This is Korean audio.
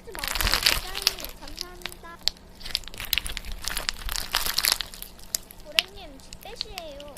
하지 마세요. 사장님, 감사합니다. 고래님, 집배시에요.